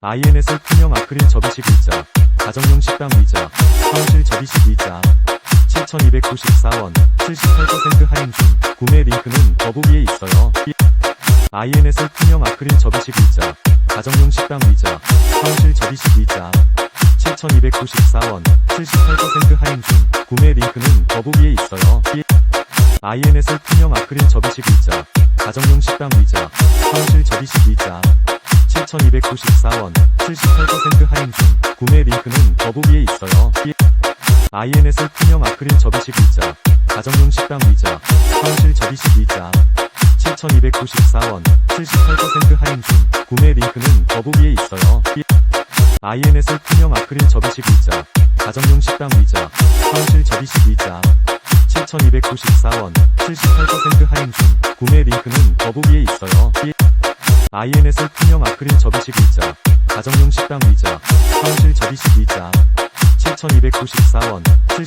INSL 투명 아크릴 접이식 의자, 가정용 식당 의자, 사무실 접이식 의자, 7,294원, 78% 할인 중, 구매 링크는 더보기에 있어요. INSL 투명 아크릴 접이식 의자, 가정용 식당 의자, 사무실 접이식 의자, 7,294원, 78% 할인 중, 구매 링크는 더보기에 있어요. INSL 투명 아크릴 접이식 의자, 가정용 식당 의자, 7,294원, 78% 할인 중, 구매 링크는 더보기에 있어요. INSL 투명 아크릴 접이식 의자, 가정용 식당 의자, 사무실 접이식 의자, 7,294원, 78% 할인 중, 구매 링크는 더보기에 있어요. INSL 투명 아크릴 접이식 의자, 가정용 식당 의자, 사무실 접이식 의자, 7,294원, 78% 할인 중, 구매 링크는 더보기에 있어요. INSL 투명 아크릴 접이식 의자, 가정용 식당 의자, 사무실 접이식 의자, 7,294원, 70